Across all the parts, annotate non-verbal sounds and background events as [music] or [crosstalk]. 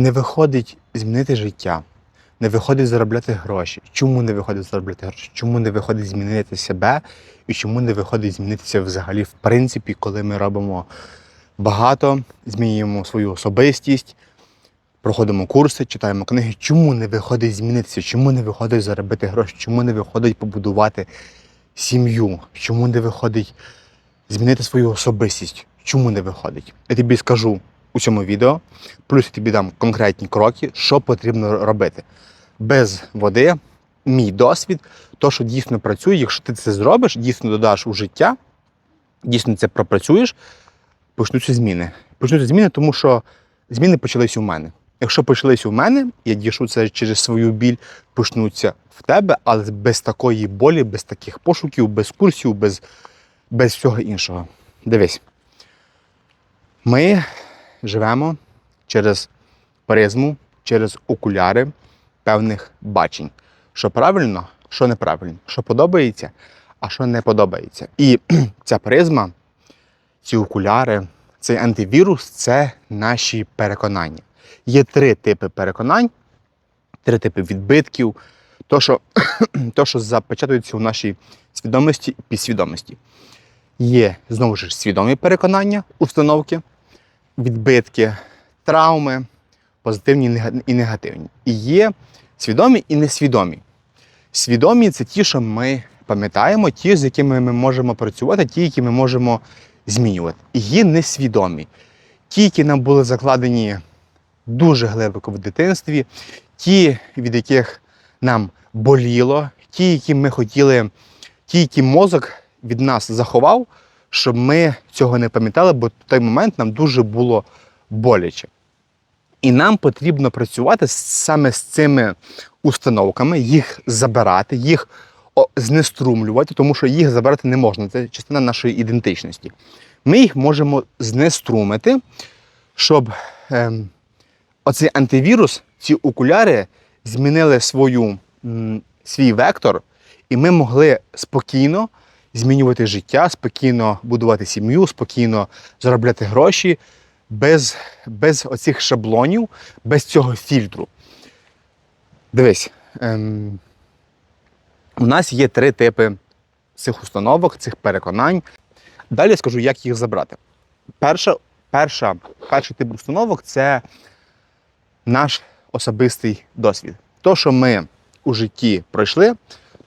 Не виходить змінити життя, не виходить заробляти гроші. Чому не виходить заробляти гроші? Чому не виходить змінити себе? І чому не виходить змінитися взагалі, в принципі, коли ми робимо багато, змінюємо свою особистість, проходимо курси, читаємо книги. Чому не виходить змінитися? Чому не виходить заробити гроші? Чому не виходить побудувати сім'ю? Чому не виходить змінити свою особистість? Чому не виходить? Я тобі скажу у цьому відео, плюс я тобі дам конкретні кроки, що потрібно робити. Без води, мій досвід, то, що дійсно працює, якщо ти це зробиш, дійсно додаш у життя, дійсно це пропрацюєш, почнуться зміни. Почнуться зміни, тому що зміни почалися у мене. Якщо почалися у мене, я дійшов це через свою біль, почнуться в тебе, але без такої болі, без таких пошуків, без курсів, без, без всього іншого. Дивись. Ми живемо через призму, через окуляри певних бачень. Що правильно, що неправильно, що подобається, а що не подобається. І [clears throat] ця призма, ці окуляри, цей антивірус це наші переконання. Є три типи переконань, три типи відбитків, то, що, [clears throat] то, що запечатується у нашій свідомості і підсвідомості. Є знову ж свідомі переконання, установки, відбитки, травми, позитивні і негативні. І є свідомі і несвідомі. Свідомі це ті, що ми пам'ятаємо, ті, з якими ми можемо працювати, ті, які ми можемо змінювати. І є несвідомі. Ті, які нам були закладені дуже глибоко в дитинстві, ті, від яких нам боліло, ті, які ми хотіли, ті, які мозок від нас заховав, щоб ми цього не пам'ятали, бо в той момент нам дуже було боляче. І нам потрібно працювати саме з цими установками, їх забирати, їх знеструмлювати, тому що їх забирати не можна. Це частина нашої ідентичності. Ми їх можемо знеструмити, щоб ем, оцей антивірус, ці окуляри змінили свою, м, свій вектор, і ми могли спокійно змінювати життя, спокійно будувати сім'ю, спокійно заробляти гроші без, без оцих шаблонів, без цього фільтру. Дивись, ем, у нас є три типи цих установок, цих переконань. Далі скажу, як їх забрати. Перша, перша, перший тип установок це наш особистий досвід. То, що ми у житті пройшли,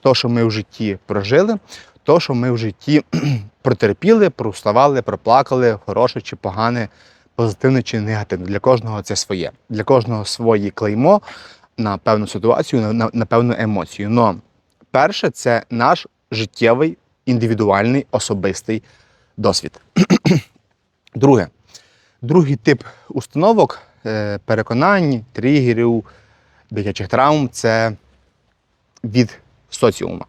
то, що ми в житті прожили, то, що ми в житті [clears throat] протерпіли, проставали, проплакали, хороше чи погане, позитивне чи негативне. Для кожного це своє. Для кожного своє клеймо на певну ситуацію, на, на, на певну емоцію. Но перше це наш життєвий, індивідуальний, особистий досвід. [clears throat] Друге. Другий тип установок, е, переконань, тригерів, дитячих травм це від соціума.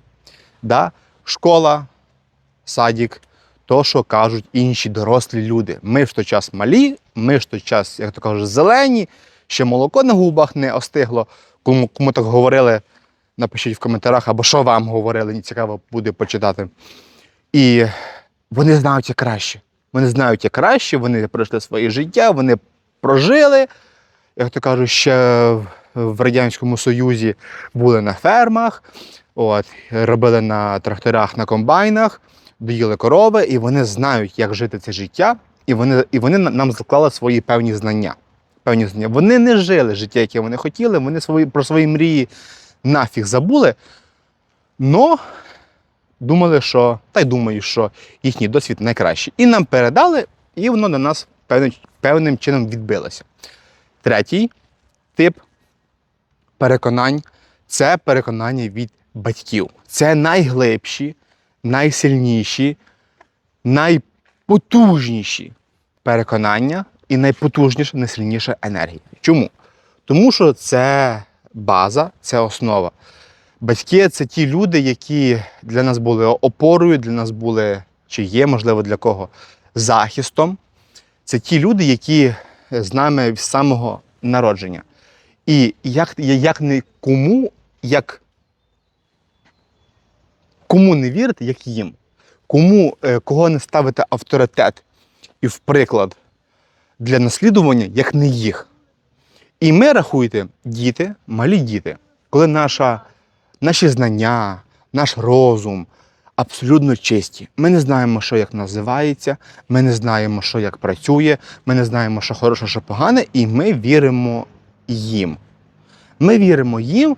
Да? Школа, садик, то, що кажуть інші дорослі люди. Ми в той час малі, ми в той час, як то кажуть, зелені, ще молоко на губах не остигло. Кому, кому так говорили, напишіть в коментарях, або що вам говорили, цікаво буде почитати. І вони знають як краще. Вони знають як краще, вони пройшли своє життя, вони прожили, як то кажуть, ще в Радянському Союзі були на фермах, от, робили на тракторах, на комбайнах, доїли корови, і вони знають, як жити це життя, і вони, і вони нам заклали свої певні знання. Певні знання. Вони не жили життя, яке вони хотіли, вони свої, про свої мрії нафіг забули. Но думали, що та й думаю, що їхній досвід найкращий. І нам передали, і воно на нас певним, певним чином відбилося. Третій тип переконань це переконання від батьків. Це найглибші, найсильніші, найпотужніші переконання і найпотужніша, найсильніша енергія. Чому? Тому що це база, це основа. Батьки це ті люди, які для нас були опорою, для нас були, чи є, можливо, для кого захистом. Це ті люди, які з нами з самого народження. І як, як не кому, як кому не вірити, як їм, кому е, кого не ставити авторитет і в приклад для наслідування, як не їх. І ми рахуйте, діти, малі діти, коли наша, наші знання, наш розум абсолютно чисті. Ми не знаємо, що як називається, ми не знаємо, що як працює, ми не знаємо, що хороше, що погане, і ми віримо їм. Ми віримо їм,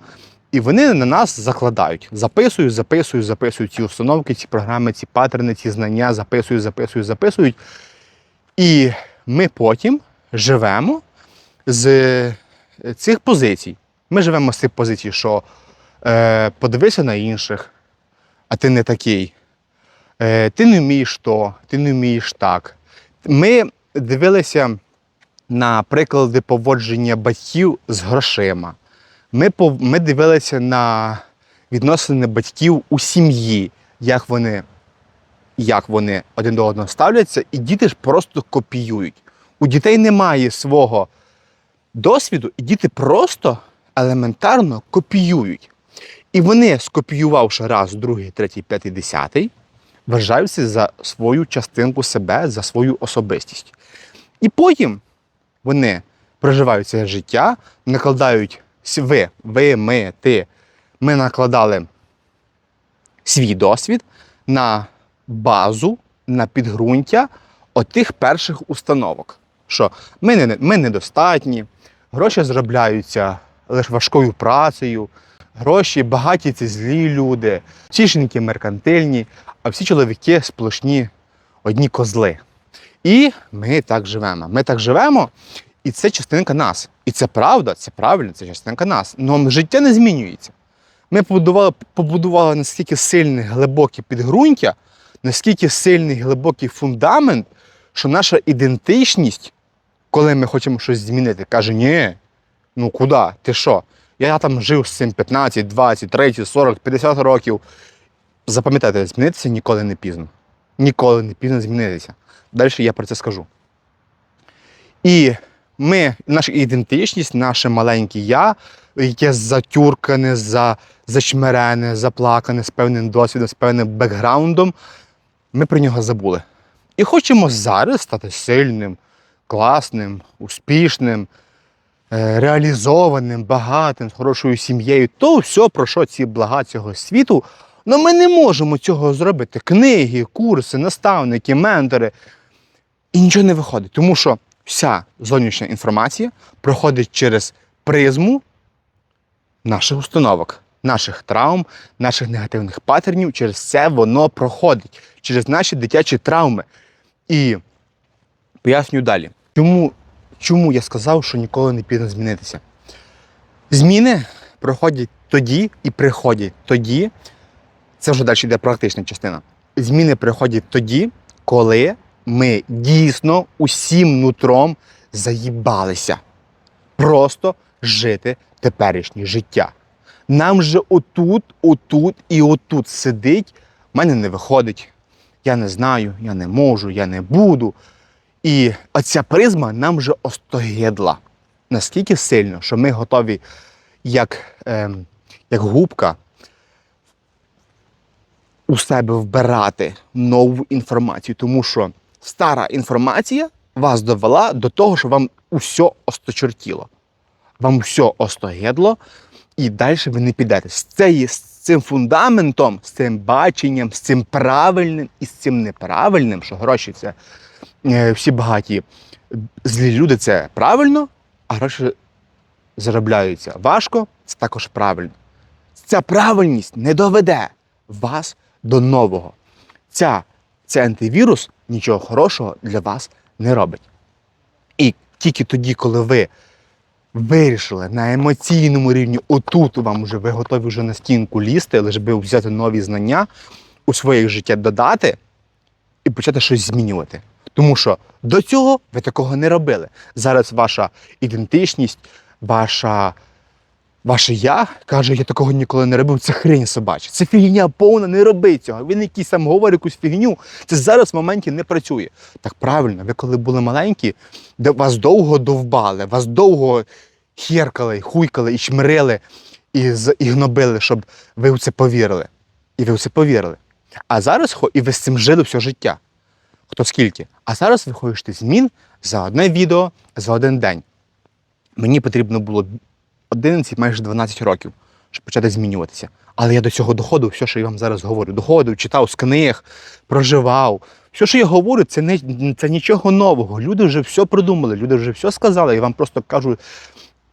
і вони на нас закладають. Записують, записують, записують ці установки, ці програми, ці паттерни, ці знання, записують, записують, записують. І ми потім живемо з е, цих позицій. Ми живемо з цих позицій, що е, подивися на інших, а ти не такий. Е, ти не вмієш то, ти не вмієш так. Ми дивилися на приклади поводження батьків з грошима. Ми, ми дивилися на відносини батьків у сім'ї, як вони, як вони один до одного ставляться, і діти ж просто копіюють. У дітей немає свого досвіду, і діти просто елементарно копіюють. І вони, скопіювавши раз, другий, третій, п'ятий, десятий, вважаються за свою частинку себе, за свою особистість. І потім вони проживають це життя, накладають ви, ви, ми, ти. Ми накладали свій досвід на базу, на підґрунтя отих перших установок. Що ми, не, ми недостатні, гроші заробляються лише важкою працею, гроші багаті це злі люди, всі жінки меркантильні, а всі чоловіки сплошні одні козли. І ми так живемо. Ми так живемо, і це частинка нас. І це правда, це правильно, це частинка нас. Але життя не змінюється. Ми побудували, побудували наскільки сильне, глибоке підґрунтя, наскільки сильний глибокий фундамент, що наша ідентичність, коли ми хочемо щось змінити, каже: ні, ну куди? Ти що? Я там жив з цим 15, 20, 30, 40, 50 років. Запам'ятайте, змінитися ніколи не пізно. Ніколи не пізно змінитися. Далі я про це скажу. І ми, наша ідентичність, наше маленьке я, яке затюркане, за, зачмирене, заплакане, з певним досвідом, з певним бекграундом, ми про нього забули. І хочемо зараз стати сильним, класним, успішним, е, реалізованим, багатим, з хорошою сім'єю. То все, про що ці блага цього світу. Але ми не можемо цього зробити. Книги, курси, наставники, ментори. І нічого не виходить, тому що вся зовнішня інформація проходить через призму наших установок, наших травм, наших негативних паттернів. Через це воно проходить, через наші дитячі травми. І пояснюю далі, чому, чому я сказав, що ніколи не пізно змінитися. Зміни проходять тоді і приходять тоді. Це вже далі йде практична частина. Зміни приходять тоді, коли ми дійсно усім нутром заїбалися. Просто жити теперішнє життя. Нам же отут, отут і отут сидить, в мене не виходить. Я не знаю, я не можу, я не буду. І оця призма нам вже остогидла наскільки сильно, що ми готові, як, ем, як губка, у себе вбирати нову інформацію, тому що стара інформація вас довела до того, що вам усе осточертіло. Вам все остогидло, і далі ви не підете. З, цієї, з цим фундаментом, з цим баченням, з цим правильним і з цим неправильним, що гроші це е, всі багаті злі люди це правильно, а гроші заробляються важко, це також правильно. Ця правильність не доведе вас до нового. Ця, цей антивірус нічого хорошого для вас не робить. І тільки тоді, коли ви вирішили на емоційному рівні, отут вам вже ви готові вже на стінку лізти, лише би взяти нові знання у своє життя додати і почати щось змінювати. Тому що до цього ви такого не робили. Зараз ваша ідентичність, ваша, ваше я каже, я такого ніколи не робив. Це хрень собача. Це фігня повна, не роби цього. Він якийсь там говорить якусь фігню. Це зараз в моменті не працює. Так правильно, ви коли були маленькі, де вас довго довбали, вас довго херкали, хуйкали і чмирили, і, і гнобили, щоб ви в це повірили. І ви в це повірили. А зараз і ви з цим жили все життя. Хто скільки? А зараз ви хочете змін за одне відео за один день. Мені потрібно було 11, майже 12 років, щоб почати змінюватися. Але я до цього доходив, все, що я вам зараз говорю. Доходив, читав з книг, проживав. Все, що я говорю, це не це нічого нового. Люди вже все придумали, люди вже все сказали. Я вам просто кажу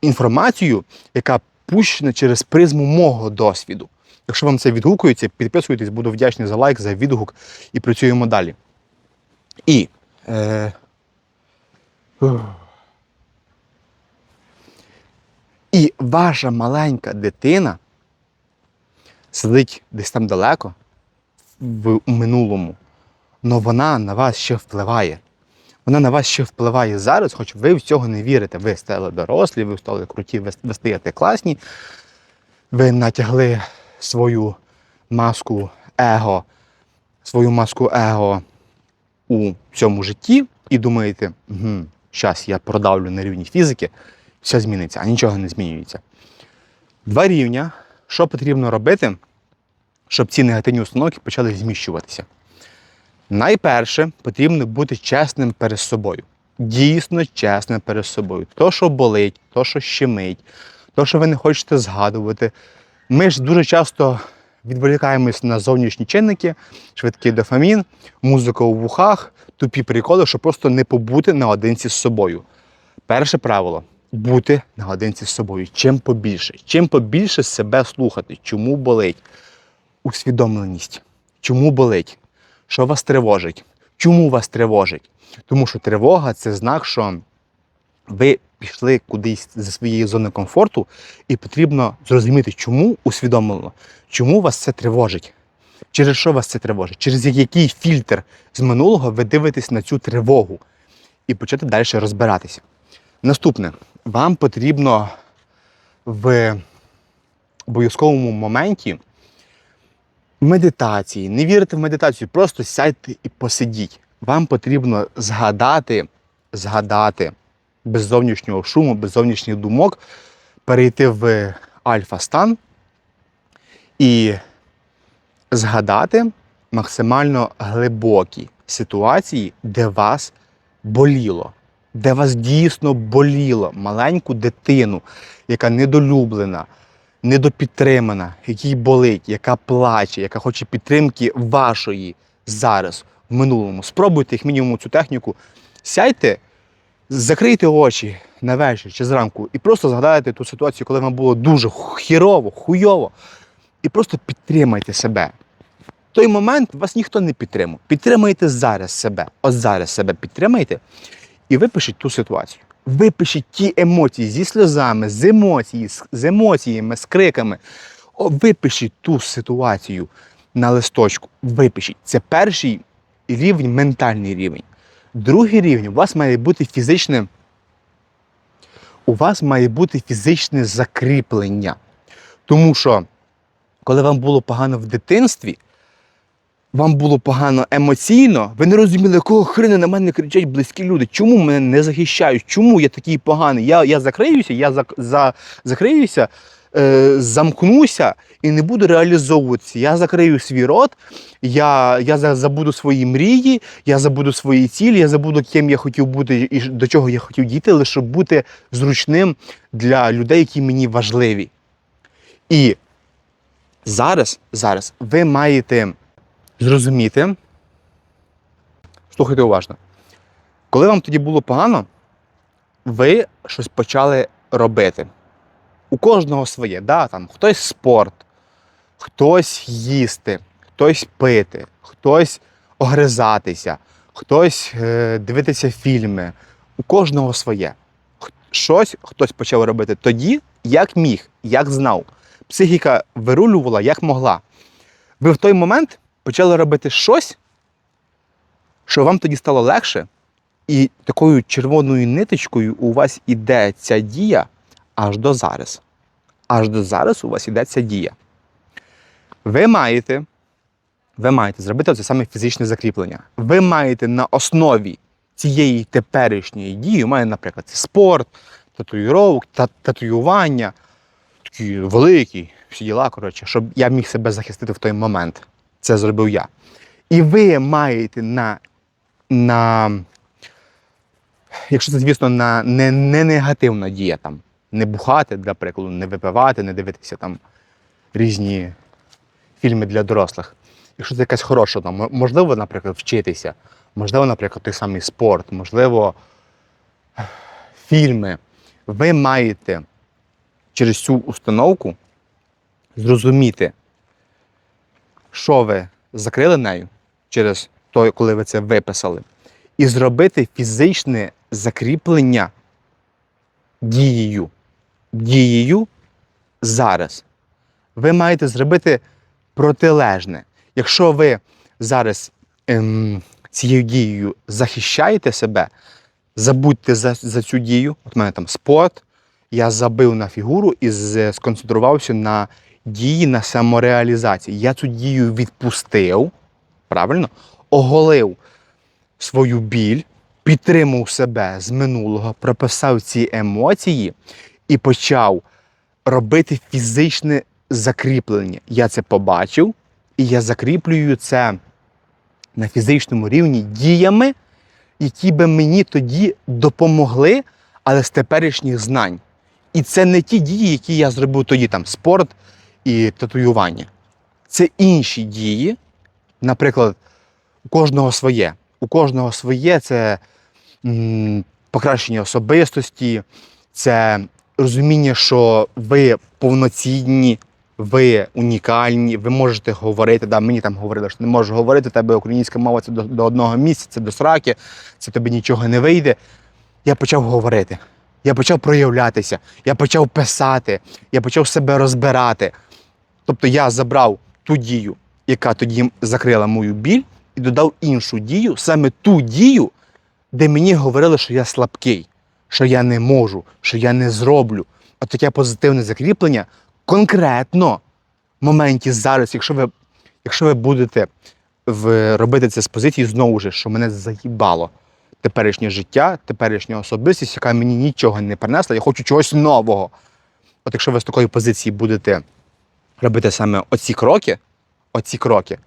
інформацію, яка пущена через призму мого досвіду. Якщо вам це відгукується, підписуйтесь, буду вдячний за лайк, за відгук і працюємо далі. І. Е, і ваша маленька дитина сидить десь там далеко, в минулому, але вона на вас ще впливає. Вона на вас ще впливає зараз, хоч ви в цього не вірите. Ви стали дорослі, ви стали круті, ви, стаєте класні, ви натягли свою маску его, свою маску его у цьому житті і думаєте, угу, зараз я продавлю на рівні фізики, все зміниться, а нічого не змінюється. Два рівня. Що потрібно робити, щоб ці негативні установки почали зміщуватися? Найперше потрібно бути чесним перед собою. Дійсно чесним перед собою. То, що болить, то, що щемить, то, що ви не хочете згадувати. Ми ж дуже часто відволікаємось на зовнішні чинники, швидкий дофамін, музика у вухах, тупі приколи, щоб просто не побути наодинці з собою. Перше правило бути наодинці з собою. Чим побільше. Чим побільше себе слухати, чому болить. Усвідомленість. Чому болить? Що вас тривожить? Чому вас тривожить? Тому що тривога це знак, що ви пішли кудись зі своєї зони комфорту, і потрібно зрозуміти, чому усвідомлено, чому вас це тривожить. Через що вас це тривожить? Через який фільтр з минулого ви дивитесь на цю тривогу і почати далі розбиратися. Наступне, вам потрібно в обов'язковому моменті медитації, не вірите в медитацію, просто сядьте і посидіть. Вам потрібно згадати, згадати без зовнішнього шуму, без зовнішніх думок, перейти в альфа-стан і згадати максимально глибокі ситуації, де вас боліло, де вас дійсно боліло маленьку дитину, яка недолюблена, недопідтримана, якій болить, яка плаче, яка хоче підтримки вашої зараз в минулому. Спробуйте як мінімум цю техніку. Сядьте, закрийте очі на вечір чи зранку і просто згадайте ту ситуацію, коли вам було дуже хірово, хуйово. І просто підтримайте себе. В той момент вас ніхто не підтримав. Підтримайте зараз себе. От зараз себе підтримайте і випишіть ту ситуацію. Випишіть ті емоції зі сльозами, з емоції, з, емоціями, з криками. О, випишіть ту ситуацію на листочку. Випишіть. Це перший рівень, ментальний рівень. Другий рівень у вас має бути фізичне. У вас має бути фізичне закріплення. Тому що, коли вам було погано в дитинстві, вам було погано емоційно, ви не розуміли, якого хрена на мене кричать близькі люди. Чому мене не захищають? Чому я такий поганий? Я, я закриюся, я за, за, закриюся, е, замкнуся і не буду реалізовуватися. Я закрию свій рот, я, я забуду свої мрії, я забуду свої цілі, я забуду, ким я хотів бути і до чого я хотів дійти, лише бути зручним для людей, які мені важливі. І зараз, зараз ви маєте зрозуміти, слухайте уважно, коли вам тоді було погано, ви щось почали робити. У кожного своє, да, там, хтось спорт, хтось їсти, хтось пити, хтось огризатися, хтось е, дивитися фільми. У кожного своє. Щось хтось почав робити тоді, як міг, як знав. Психіка вирулювала, як могла. Ви в той момент почали робити щось, що вам тоді стало легше, і такою червоною ниточкою у вас іде ця дія аж до зараз. Аж до зараз у вас іде ця дія. Ви маєте, ви маєте зробити це саме фізичне закріплення. Ви маєте на основі цієї теперішньої дії, мене, наприклад, спорт, татуїровок, татуювання, такі великі, всі діла, коротше, щоб я міг себе захистити в той момент. Це зробив я. І ви маєте на, на Якщо це, звісно, на не, не негативна дія там. Не бухати, для прикладу, не випивати, не дивитися там різні фільми для дорослих. Якщо це якась хороша, там, можливо, наприклад, вчитися, можливо, наприклад, той самий спорт, можливо, фільми, ви маєте через цю установку зрозуміти, що ви закрили нею через той, коли ви це виписали, і зробити фізичне закріплення дією. Дією зараз. Ви маєте зробити протилежне. Якщо ви зараз ем, цією дією захищаєте себе, забудьте за, за цю дію. От у мене там спорт, я забив на фігуру і сконцентрувався на дії на самореалізації. Я цю дію відпустив, правильно, оголив свою біль, підтримав себе з минулого, прописав ці емоції і почав робити фізичне закріплення. Я це побачив, і я закріплюю це на фізичному рівні діями, які би мені тоді допомогли, але з теперішніх знань. І це не ті дії, які я зробив тоді, там спорт і татуювання. Це інші дії. Наприклад, у кожного своє. У кожного своє це покращення особистості, це розуміння, що ви повноцінні, ви унікальні, ви можете говорити. Да, мені там говорили, що не можеш говорити, тебе українська мова це до, до одного місця, це до сраки, це тобі нічого не вийде. Я почав говорити. Я почав проявлятися, я почав писати, я почав себе розбирати. Тобто я забрав ту дію, яка тоді закрила мою біль, і додав іншу дію, саме ту дію, де мені говорили, що я слабкий, що я не можу, що я не зроблю. От таке позитивне закріплення конкретно в моменті зараз, якщо ви, якщо ви будете в, робити це з позиції знову ж, що мене заїбало теперішнє життя, теперішня особистість, яка мені нічого не принесла, я хочу чогось нового. От якщо ви з такої позиції будете робити саме оці кроки, оці кроки,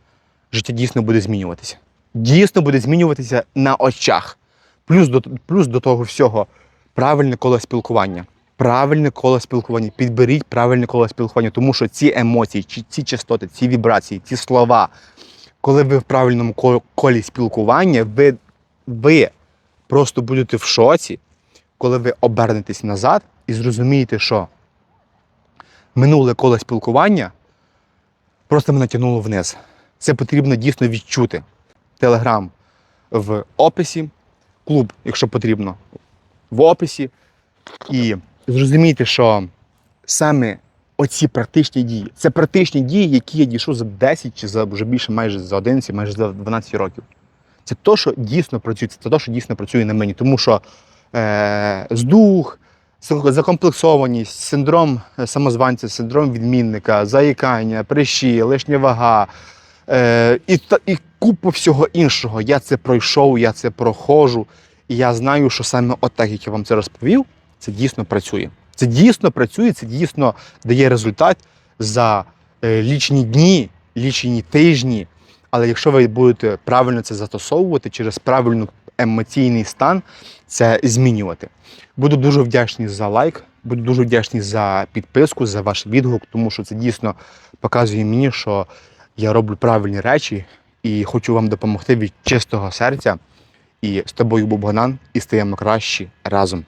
життя дійсно буде змінюватися. Дійсно буде змінюватися на очах. Плюс до, плюс до того всього правильне коло спілкування. Правильне коло спілкування. Підберіть правильне коло спілкування, тому що ці емоції, ці, частоти, ці вібрації, ці слова, коли ви в правильному колі спілкування, ви, ви просто будете в шоці, коли ви обернетесь назад і зрозумієте, що минуле коло спілкування просто мене тягнуло вниз. Це потрібно дійсно відчути. Телеграм в описі, клуб, якщо потрібно, в описі. І зрозумійте, що саме оці практичні дії, це практичні дії, які я дійшов за 10 чи за вже більше майже за 11, майже за 12 років. Це то, що дійсно працює, це то, що дійсно працює на мені. Тому що е, здух, закомплексованість, синдром е, самозванця, синдром відмінника, заїкання, прищі, лишня вага е, і, і купа всього іншого. Я це пройшов, я це проходжу. І я знаю, що саме отак, як я вам це розповів, це дійсно працює. Це дійсно працює, це дійсно дає результат за е, лічні дні, лічені тижні. Але якщо ви будете правильно це застосовувати через правильний емоційний стан, це змінювати. Буду дуже вдячний за лайк, буду дуже вдячний за підписку, за ваш відгук, тому що це дійсно показує мені, що я роблю правильні речі і хочу вам допомогти від чистого серця. І з тобою був Богдан, і стаємо кращі разом.